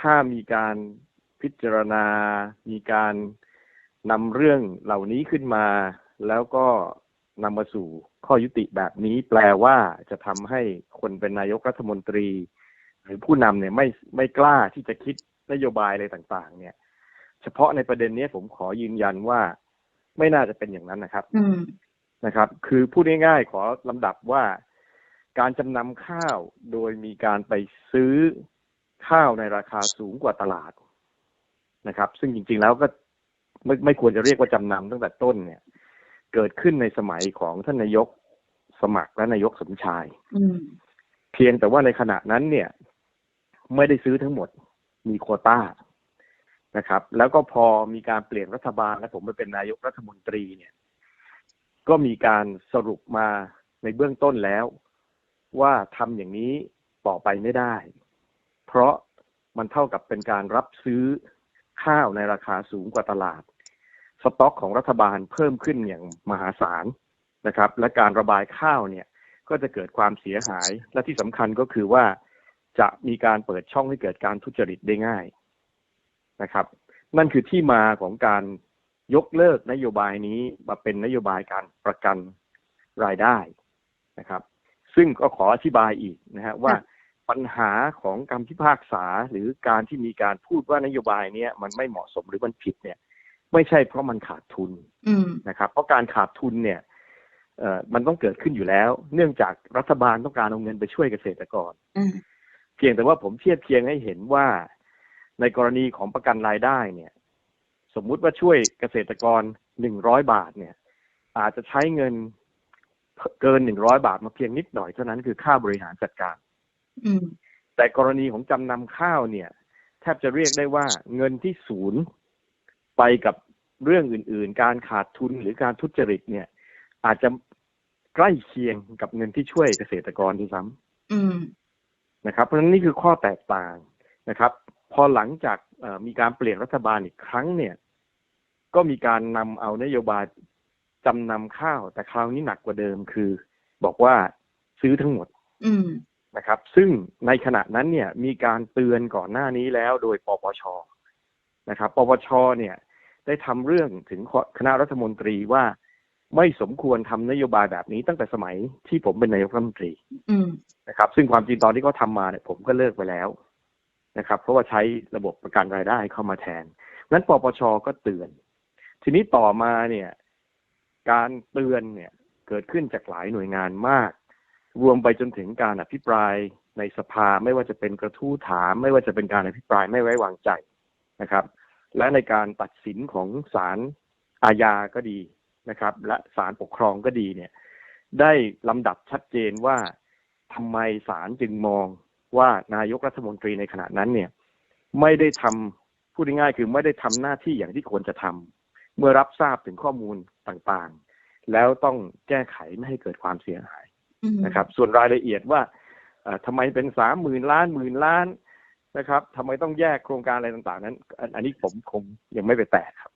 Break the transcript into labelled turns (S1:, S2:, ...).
S1: ถ้ามีการพิจารณา มีการนำเรื่องเหล่านี้ขึ้นมา แล้วก็นำมาสู่ข้อยุติแบบนี้แปลว่าจะทำให้คนเป็นนายกรัฐมนตรี หรือผู้นำเนี่ยไม่ไม่กล้าที่จะคิดนโยบายอะไรต่างๆ เนี่ย เฉพาะในประเด็นนี้ผมขอยืนยันว่าไม่น่าจะเป็นอย่างนั้นนะครับ
S2: อืม
S1: นะครับ คือพูดง่ายๆขอลำดับว่า การจำนำข้าวโดยมีการไปซื้อ ข้าวในราคาสูงกว่าตลาดนะครับ ซึ่งจริง ๆแล้วก็ไม่ไม่ควรจะเรียกว่าจำนำตั้งแต่ต้นเนี่ย เกิดขึ้นในสมัยของท่านนายกสมัครและนายกสมชาย
S2: อืม
S1: เพียงแต่ว่าในขณะนั้นเนี่ย ไม่ได้ซื้อทั้งหมดมีโควต้านะครับ แล้วก็พอมีการเปลี่ยนรัฐบาลและผมไปเป็นนายกรัฐมนตรีเนี่ย ก็มีการสรุปมาในเบื้องต้นแล้ว ว่าทำอย่างนี้ต่อไปไม่ได้ เพราะมันเท่ากับเป็นการรับซื้อข้าวในราคาสูงกว่าตลาด สต็อกของรัฐบาลเพิ่มขึ้นอย่างมหาศาลนะครับ และการระบายข้าวเนี่ยก็จะเกิดความเสียหาย และที่สำคัญก็คือว่าจะมีการเปิดช่องให้เกิดการทุจริตได้ง่ายนะครับ นั่นคือที่มาของการยกเลิกนโยบายนี้มาเป็นนโยบายการประกันรายได้นะครับ ซึ่งก็ขออธิบายอีกนะฮะว่า ปัญหาของการพิพากษาหรือการที่มีการพูดว่านโยบายเนี้ยมันไม่เหมาะสมหรือมันผิดเนี่ย ไม่ใช่เพราะมันขาดทุน
S2: อืม
S1: นะครับ เพราะการขาดทุนเนี่ยเอ่อมันต้องเกิดขึ้นอยู่แล้ว เนื่องจากรัฐบาลต้องการเอาเงินไปช่วยเกษตรกร
S2: อืม
S1: เพียงแต่ว่าผมเทียบเคียงให้เห็นว่าในกรณีของประกันรายได้เนี่ย สมมุติว่าช่วยเกษตรกรหนึ่งร้อยบาทเนี่ย อาจจะใช้เงินเกินหนึ่งร้อยบาทมาเพียงนิดหน่อยเท่านั้นคือค่าบริหารจัดการ
S2: อืม
S1: แต่กรณีของจำนำข้าวเนี่ย แทบจะเรียกได้ว่าเงินที่ศูนย์ไปกับเรื่องอื่น ๆ การขาดทุนหรือการทุจริตเนี่ย อาจจะใกล้เคียงกับเงินที่ช่วยเกษตรกรด้วยซ้ำ
S2: อืม
S1: นะครับ เพราะฉะนั้นนี่คือข้อแตกต่างนะครับ พอหลังจากเอ่อมีการเปลี่ยนรัฐบาลอีกครั้งเนี่ย ก็มีการนำเอานโยบายจำนำข้าว แต่คราวนี้หนักกว่าเดิมคือ บอกว่าซื้อทั้งหมด
S2: อืม
S1: นะครับ ซึ่งในขณะนั้นเนี่ยมีการเตือนก่อนหน้านี้แล้วโดยปปชนะครับ ปปชเนี่ยได้ทำเรื่องถึงคณะรัฐมนตรีว่าไม่สมควรทำนโยบายแบบนี้ตั้งแต่สมัยที่ผมเป็นนายกรัฐมนตรี
S2: อืม
S1: นะครับ ซึ่งความจริงตอนที่เขาทำมาเนี่ยผมก็เลิกไปแล้วนะครับ เพราะว่าใช้ระบบประกันรายได้เข้ามาแทนนั้นปปชก็เตือน ทีนี้ต่อมาเนี่ย การเตือนเนี่ย เกิดขึ้นจากหลายหน่วยงานมาก รวมไปจนถึงการอภิปรายในสภาไม่ว่าจะเป็นกระทู้ถาม ไม่ว่าจะเป็นการอภิปรายไม่ไว้วางใจนะครับ และในการตัดสินของศาลอาญาก็ดีนะครับ และศาลปกครองก็ดีเนี่ย ได้ลำดับชัดเจนว่าทำไมศาลจึงมองว่านายกรัฐมนตรีในขณะนั้นเนี่ย ไม่ได้ทำพูดง่ายๆคือไม่ได้ทำหน้าที่อย่างที่ควรจะทำเมื่อรับทราบถึงข้อมูลต่างๆ แล้วต้องแก้ไขไม่ให้เกิดความเสียหาย นะครับ ส่วนรายละเอียดว่าเอ่อทำไมเป็นสามหมื่นล้านหมื่นล้านนะครับทำไมต้องแยกโครงการอะไรต่าง ๆ นั้น อันอันนี้ผมคงยังไม่ไปแตะครับ